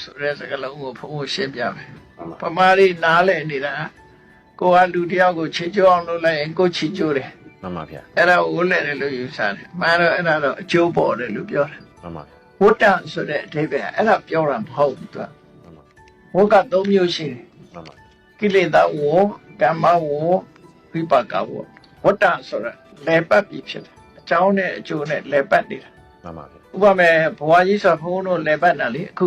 ဆိုတဲ့စကားလုံးကိုဘုံဘုံရှင်းပြမယ်မှန်ပါပမာရီနားလဲနေတာကိုကလူတစ်ယောက်ကိုချစ်ကြိုးအောင်လုပ်လိုက်ရင်ကိုချစ်ကြိုးတယ်မှန်ပါဗျာအဲ့ဒါဝိုးလဲတယ်လို့ယူဆတယ်မှန်တော့အဲ့ဒါတော့အကျိုးပေါ်တယ်လို့ပြောတယ်မှန်ပါဗျာဝတ္တဆိုတဲ့အဓိပ္ပာယ်အဲ့ဒါပြောတာမဟုတ်ဘူးသူကမှန်ပါဝကသုံးမျိုးရှိတယ်မှန်ပါကိလေသာဝကမ္မဝဝိပါကဝဝတ္တဆိုတာလဲပတ်ပြီးဖြစ်တယ်အကြောင်းနဲ့အကျိုးနဲ့လဲပတ်နေတာမှန်ပါဗျာဥပမာဘဝကြီးဆိုဘုန်းတို့လဲပတ်တာလေအခု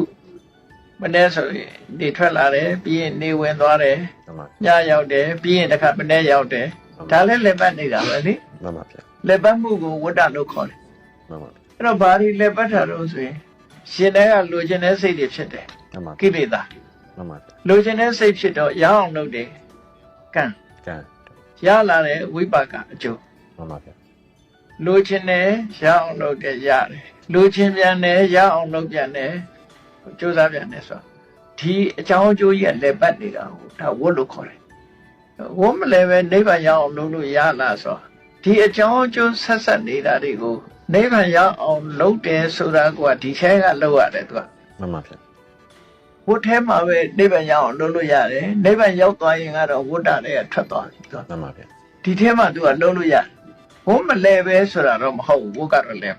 မနေ့ဆိုရင်နေထွက်လာတယ်ပြီးရင်နေဝင်သွားတယ်မှန်ပါညရောက်တယ်ပြီးရင်တစ်ခါမနေ့ရောက်တယ်ဒါလည်းလဲပတ်နေတာပဲလေမှန်ပါဗျာလဲပတ်မှုကိုဝတ္တလို့ခေါ်တယ်မှန်ပါအဲ့တော့ဘာဒီလဲပတ်တာတော့ဆိုရင်ရှင်တဲ့ကလိုချင်တဲ့စိတ်တွေဖြစ်တယ်မှန်ပါကိလေသာမှန်ပါဗျာလိုချင်တဲ့စိတ်ဖြစ်တော့ရအောင်လုပ်တယ်ကံကံရလာတဲ့ဝိပါကအကျိုးမှန်ပါဗျာလိုချင်တယ်ရအောင်လုပ်တယ်ရတယ်လိုချင်ပြန်တယ်ရအောင်လုပ်ပြန်တယ် ကြိုးစားပြန်တယ်ဆိုတော့ဒီအကြောင်းအကျိုးကြီးကလည်းပတ်နေတာကိုဒါဝတ်လို့ခေါ်တယ်ဝတ်မလဲပဲနိဗ္ဗာန်ရအောင်လုပ်လို့ရလားဆိုတော့ဒီအကြောင်းအကျိုးဆက်ဆက်နေတာတွေကိုနိဗ္ဗာန်ရအောင်လုပ်တယ်ဆိုတာကဒီထဲကလုပ်ရတယ်သူကမှန်ပါဗျာဝတ်ထဲမှာပဲနိဗ္ဗာန်ရအောင်လုပ်လို့ရတယ်နိဗ္ဗာန်ရောက်သွားရင်ကတော့ဝတ်တာတွေကထွက်သွားပြီသူကမှန်ပါဗျာဒီထဲမှာသူကလုံးလို့ရတယ်ဘုံမလဲပဲဆိုတာတော့မဟုတ်ဘူးဘုကတော့လဲ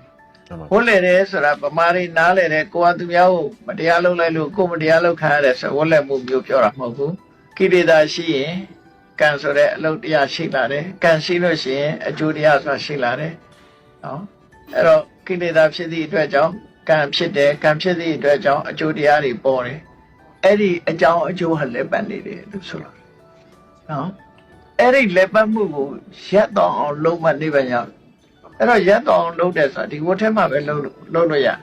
မှန်ပါဘုံလဲတယ်ဆိုတာဗမာတွေနားလဲတယ်ကိုကသူများကိုမတရားလုပ်လိုက်လို့ကိုမတရားလုပ်ခံရတယ်ဆိုဝတ်လဲမှုမျိုးပြောတာမဟုတ်ဘူးကိလေသာရှိရင်ကံဆိုတဲ့အလုပ်တရားရှိလာတယ်ကံရှိလို့ရှိရင်အကျိုးတရားဆိုတာရှိလာတယ်နော်အဲ့တော့ကိလေသာဖြစ်သည့်အတွက်ကြောင့်ကံဖြစ်တယ်ကံဖြစ်သည့်အတွက်ကြောင့်အကျိုးတရားတွေပေါ်တယ်အဲ့ဒီအကြောင်းအကျိုးဟာလည်းပတ်နေတယ်လို့ဆိုလို့နော်အဲ့ဒီလက်ပတ်မှုကိုရက်တော့အောင်လုံးမနေပါရအောင် အဲ့တော့ရက်တော့အောင်လုံးတယ်ဆိုတာဒီဝတ်ထဲမှာပဲလုံးလို့လုံးလို့ရတယ်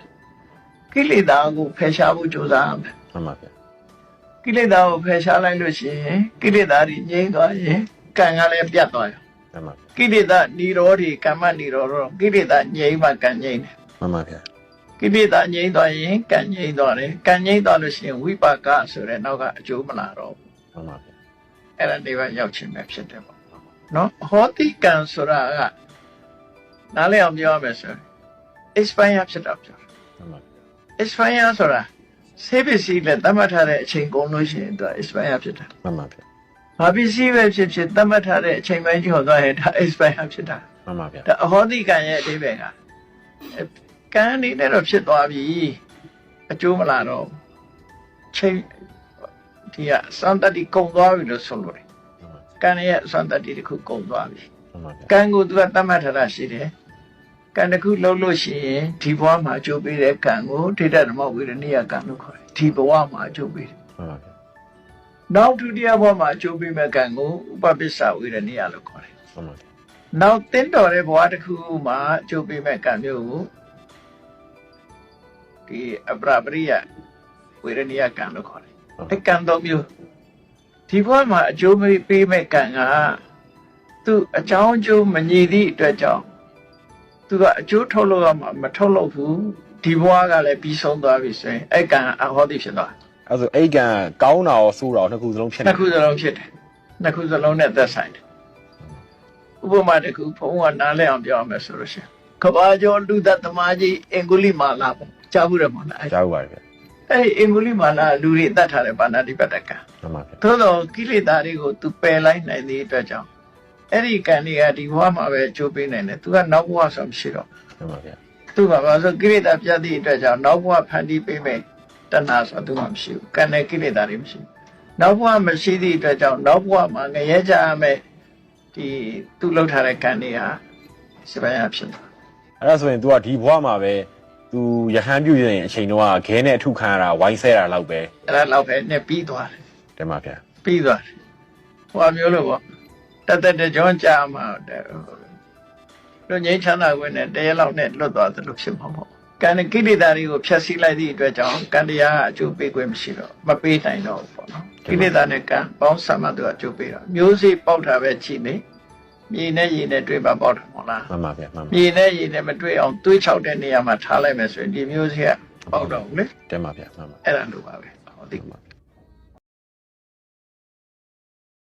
ကိလေသာကိုဖယ်ရှားဖို့ကြိုးစားရမယ်မှန်ပါဗျာကိလေသာကိုဖယ်ရှားလိုက်လို့ရှိရင်ကိလေသာတွေငြိမ်းသွားရင်ကံကလည်းပြတ်သွားရောမှန်ပါကိလေသာនិရောဓိကမ္မនិရောဓတော့ကိလေသာငြိမ်းမှကံငြိမ်းတယ်မှန်ပါဗျာကိလေသာငြိမ်းသွားရင်ကံငြိမ်းသွားတယ်ကံငြိမ်းသွားလို့ရှိရင်ဝိပါကဆိုတဲ့နောက်ကအကျိုးမလာတော့ဘူးမှန်ပါဗျာအဲ့ဒါတွေပါရောက်ချင်းပဲဖြစ်တယ်ပေါ့နော်ဟောတိကံဆိုတာက နားလည်အောင်ပြောရမယ်ဆိုရင် expire ဖြစ်တာပြောမှန်ပါ expire ဆိုတာဆေးပစ္စည်းနဲ့သတ်မှတ်ထားတဲ့အချိန်ကုန်လို့ရှိရင်သူက expire ဖြစ်တာမှန်ပါဗျာ။ဘာပစ္စည်းပဲဖြစ်ဖြစ်သတ်မှတ်ထားတဲ့အချိန်ပိုင်းကျော်သွားရင်ဒါ expire ဖြစ်တာမှန်ပါဗျာ။ဒါအဟောတိကံရဲ့အဓိပ္ပာယ်ကအဲကံအနေနဲ့တော့ဖြစ်သွားပြီ။အကျိုးမလာတော့ဘူးချိန်ဒီကစံတတိကုံသွားပြီလို့ဆိုလို့တယ်မှန်ပါ။ကံရဲ့စံတတိတစ်ခုကုံသွားပြီမှန်ပါဗျာ။ ကံကိုသူကသတ်မှတ်ထားတာရှိတယ်။ကံတစ်ခုလုံးလို့ရှိရင်ဒီဘဝမှာအကျိုးပေးတဲ့ကံကိုဒိဋ္ဌဓမ္မဝိရဏိယကံလို့ခေါ်တယ်။ဒီဘဝမှာအကျိုးပေးတယ်မှန်ပါဗျာ။နောက်ဒုတိယဘဝမှာအကျိုးပေးမဲ့ကံကိုဥပပိစ္ဆဝိရဏိယလို့ခေါ်တယ်မှန်ပါဗျာနောက်တင်းတော်တဲ့ဘဝတစ်ခုမှာအကျိုးပေးမဲ့ကံမျိုးကိုဒီအပရပရိယဝေရဏိယကံလို့ခေါ်တယ်။အဲကံတော်မျိုးဒီဘဝမှာအကျိုးပေးမဲ့ကံက သူအကြောင်းအကျိုးမညီသည့်အတွက်ကြောင့်သူကအကျိုးထုတ်လို့ရမှာမထုတ်လို့ဘူးဒီဘဝကလည်းပြီးဆုံးသွားပြီဆိုရင်အဲကံအဟောတိဖြစ်သွားအဲ့ဆိုအဲ့ကံကောင်းတာရောဆိုးတာရောနှစ်ခုစလုံးဖြစ်နေနှစ်ခုစလုံးဖြစ်တယ်နှစ်ခုစလုံးနဲ့သက်ဆိုင်တယ်ဥပမာတစ်ခုဘုန်းကနားလည်အောင်ပြောရမယ်ဆိုလို့ရှိရင်ကဘာကျော်လူသက်သမားကြီးအင်္ဂုလိမာလာပေါ့ကြားဘူးတယ်မဟုတ်လားအဲ့ကြားဥပါဗျာအဲ့ဒီအင်္ဂုလိမာလာလူတွေတတ်ထားတဲ့ပါဏာတိပတ္တကံမှန်ပါဗျာသို့တော့ကိလေသာတွေကိုသူပယ်လိုက်နိုင်တဲ့အတွက်ကြောင့် အဲ့ဒီကံတွေကဒီဘဝမှာပဲအကျိုးပေးနိုင်တယ်သူကနောက်ဘဝဆိုမရှိတော့မှန်ပါဗျာသူကဘာလို့ကိလေသာပြတ်သည့်အတွက်ကြောင့်နောက်ဘဝဖန်တီးပေးမယ်တဏှာဆိုသူမှမရှိဘူးကံနဲ့ကိလေသာတွေမရှိဘူးနောက်ဘဝမရှိသည့်အတွက်ကြောင့်နောက်ဘဝမှာငရဲကြရမယ်ဒီသူလှုပ်ထားတဲ့ကံတွေဟာစပယ်ရဖြစ်တယ်အဲ့ဒါဆိုရင် तू ကဒီဘဝမှာပဲ तू ရဟန်းပြုရင်အချိန်တော့ခဲနဲ့အထုခံရတာဝိုင်းဆဲတာလောက်ပဲအဲ့ဒါတော့ပဲနဲ့ပြီးသွားတယ်တင်ပါဗျာပြီးသွားတယ်ဟိုအမျိုးလို့ပေါ့ တသက်တကြွကြာမှာတဲ့လူငိမ့်ချမ်းသာခွင့်နဲ့တရားလောက်နဲ့လွတ်သွားသလိုဖြစ်မှာပေါ့ကံနဲ့ကိလေသာတွေကိုဖျက်ဆီးလိုက်သည့်အတွက်ကြောင့်ကံတရားကအကျိုးပေးခွင့်မရှိတော့မပေးနိုင်တော့ဘူးပေါ့နော်ကိလေသာနဲ့ကံပေါင်းစပ်မှသူကအကျိုးပေးတော့မျိုးစေ့ပေါက်တာပဲကြည့်နေမြေနဲ့ရေနဲ့တွေ့ပါပေါက်တာမဟုတ်လားမှန်ပါဗျာမှန်ပါမြေနဲ့ရေနဲ့မတွေ့အောင်တွေးချောက်တဲ့နေရာမှာထားလိုက်မယ်ဆိုရင်ဒီမျိုးစေ့ကပေါက်တော့ဘူးလေတင်ပါဗျာမှန်ပါအဲ့ဒါလိုပါပဲဟုတ်ပြီမှန်ပါ